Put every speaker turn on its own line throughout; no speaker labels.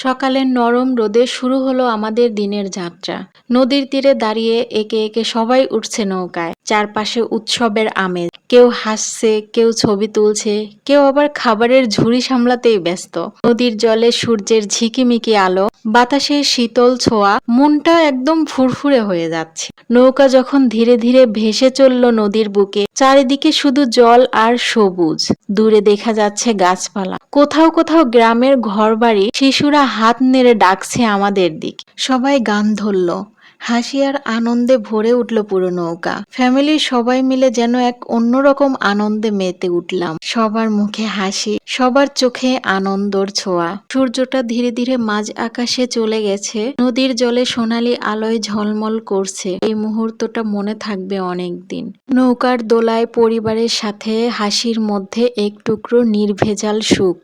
সকালের নরম রোদে শুরু হলো আমাদের দিনের যাত্রা। নদীর তীরে দাঁড়িয়ে একে একে সবাই উঠছে নৌকায়। চারপাশে উৎসবের আমেজ। কেউ হাসছে, কেউ ছবি তুলছে, কেউ আবার খাবারের ঝুড়ি সামলাতেই ব্যস্ত। নদীর জলে সূর্যের ঝিকিমিকি আলো, বাতাসে শীতল ছোঁয়া, মনটা একদম ফুরফুরে হয়ে যাচ্ছে। নৌকা যখন ধীরে ধীরে ভেসে চলল নদীর বুকে, চারিদিকে শুধু জল আর সবুজ। দূরে দেখা যাচ্ছে গাছপালা। কোথাও কোথাও গ্রামের ঘরবাড়ি, শিশুরা হাত নেড়ে ডাকছে আমাদের দিক। সবাই গান ধরল। হাসি আর আনন্দে ভরে উঠল পুরো নৌকা। ফ্যামিলির সবাই মিলে যেন এক অন্যরকম আনন্দে মেতে উঠলাম। সবার মুখে হাসি, সবার চোখে আনন্দর ছোঁয়া। সূর্যটা ধীরে ধীরে মাঝ আকাশে চলে গেছে। নদীর জলে সোনালি আলোয় ঝলমল করছে। এই মুহূর্তটা মনে থাকবে অনেক দিন নৌকার দোলায় পরিবারের সাথে হাসির মধ্যে এক টুকরো নির্ভেজাল সুখ।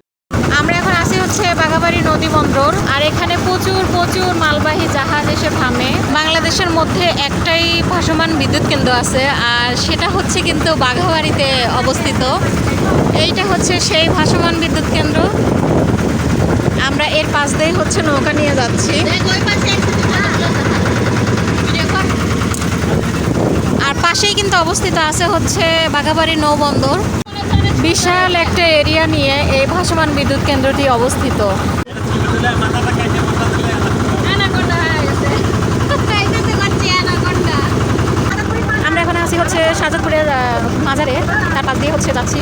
আমরা আসি হচ্ছে বাঘাবাড়ি নদী বন্দর, আর এখানে প্রচুর প্রচুর মালবাহী জাহাজ এসে থামে। বাংলাদেশের মধ্যে একটাই ভাসমান বিদ্যুৎ কেন্দ্র আছে, আর সেটা হচ্ছে কিন্তু বাঘাবাড়িতে অবস্থিত। এইটা হচ্ছে সেই ভাসমান বিদ্যুৎ কেন্দ্র। আমরা এর পাশ দিয়ে হচ্ছে নৌকা নিয়ে যাচ্ছি। আর পাশেই কিন্তু অবস্থিত আছে হচ্ছে বাঘাবাড়ি নৌবন্দর। বিশাল একটা এরিয়া নিয়ে এই ভাসমান বিদ্যুৎ কেন্দ্রটি অবস্থিত আমরা এখন আছি হচ্ছে সাজাদপুরের আহ, মাজারে যাচ্ছি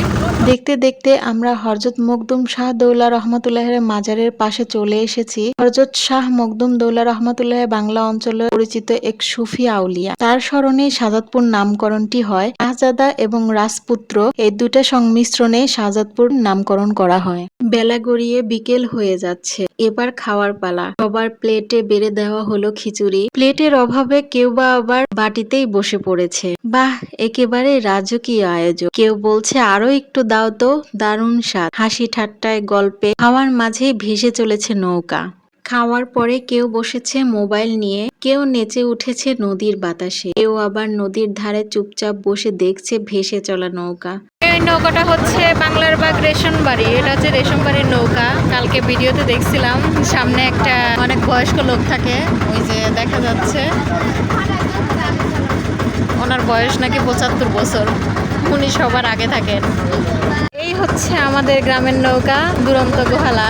দেখতে দেখতে আমরা হরজত মকদুম শাহ দৌলা রহমতুল্লাহের মাজারের পাশে চলে এসেছি। হরজত শাহ মকদুম দৌলা রহমতুল্লাহ বাংলা অঞ্চলে পরিচিত এক সুফি আউলিয়া। তার স্মরণে সাজাদপুর নামকরণটি হয়। শাহজাদা এবং রাজপুত্র এই দুটা সংমিশ্রণে শাহজাদপুর নামকরণ করা হয়। বেলা গড়িয়ে বিকেল হয়ে যাচ্ছে। এবার খাওয়ার পালা। সবার প্লেটে বেড়ে দেওয়া হলো খিচুড়ি। প্লেটের অভাবে কেউ বা আবার বাটিতেই বসে পড়েছে। বাহ, একেবারে রাজকীয় আয়োজন। কেউ বলছে, আরও একটু দাও তো, দারুণ স্বাদ। হাসি ঠাট্টায় গল্পে খাওয়ার মাঝেই ভেসে চলেছে নৌকা। খাওয়ার পরে কেউ বসেছে মোবাইল নিয়ে। কেউ নেচে উঠেছে নদীর বাতাসে। কেউ আবার নদীর ধারে চুপচাপ বসে দেখছে ভেসে চলা নৌকা। এই নৌকাটা হচ্ছে বাংলার বাগ রেশন বাড়ি। এটা হচ্ছে রেশন বাড়ির নৌকা। কালকে ভিডিওতে দেখছিলাম, সামনে একটা অনেক বয়স্ক লোক থাকে। ওই যে দেখা যাচ্ছে। ওনার বয়স নাকি পঁচাত্তর বছর। উনি সবার আগে থাকেন। এই হচ্ছে আমাদের গ্রামের নৌকা, দুরন্ত গোহালা।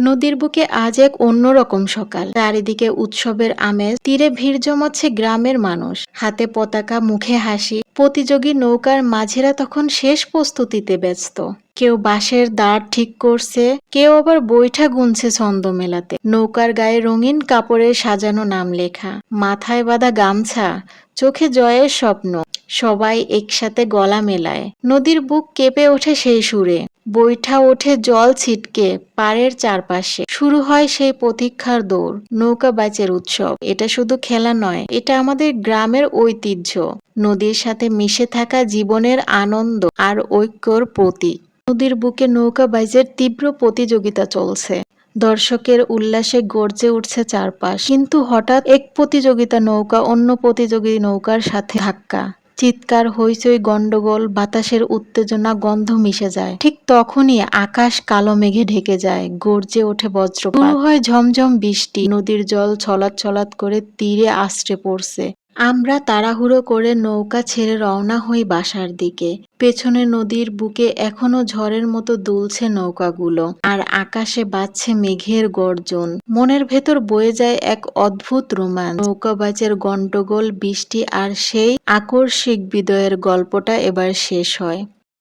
নদীর বুকে আজ এক অন্যরকম সকাল। চারিদিকে উৎসবের আমেজ, তীরে ভিড় জমাচ্ছে গ্রামের মানুষ। হাতে পতাকা, মুখে হাসি, প্রতিযোগী নৌকার মাঝেরা তখন শেষ প্রস্তুতিতে ব্যস্ত। কেউ বাঁশের দাঁড় ঠিক করছে, কেউ আবার বৈঠা গুনছে ছন্দ মেলাতে। নৌকার গায়ে রঙিন কাপড়ে সাজানো নাম লেখা। মাথায় বাঁধা গামছা, চোখে জয়ের স্বপ্ন। সবাই একসাথে গলা মেলায়। নদীর বুক কেঁপে ওঠে সেই সুরে। বৈঠা ওঠে জল ছিটকে পাড়ের চারপাশে। শুরু হয় সেই প্রতীক্ষার দৌড়, নৌকা বাইচের উৎসব। এটা শুধু খেলা নয়, এটা আমাদের গ্রামের ঐতিহ্য। নদীর সাথে মিশে থাকা জীবনের আনন্দ আর ঐক্যর প্রতীক। নদীর বুকে নৌকা বাইচের তীব্র প্রতিযোগিতা চলছে। দর্শকের উল্লাসে গর্জে উঠছে চারপাশ। কিন্তু হঠাৎ এক প্রতিযোগিতা নৌকা অন্য প্রতিযোগী নৌকার সাথে ধাক্কা। চিৎকার, হইচই, গন্ডগোল, বাতাসের উত্তেজনা, গন্ধ মিশে যায়। ঠিক তখনই আকাশ কালো মেঘে ঢেকে যায়, গর্জে ওঠে বজ্র হয় ঝমঝম বৃষ্টি, নদীর জল ছলাৎ ছলাৎ করে তীরে আশ্রে পড়ছে। আমরা তাড়াহুড়ো করে নৌকা ছেড়ে রওনা হই বাসার দিকে। পেছনে নদীর বুকে এখনও ঝড়ের মতো দুলছে নৌকাগুলো, আর আকাশে বাজছে মেঘের গর্জন। মনের ভেতর বয়ে যায় এক অদ্ভুত রোমান নৌকাবাজের গণ্ডগোল, বৃষ্টি আর সেই আকর্ষিক বিদয়ের গল্পটা এবার শেষ হয়।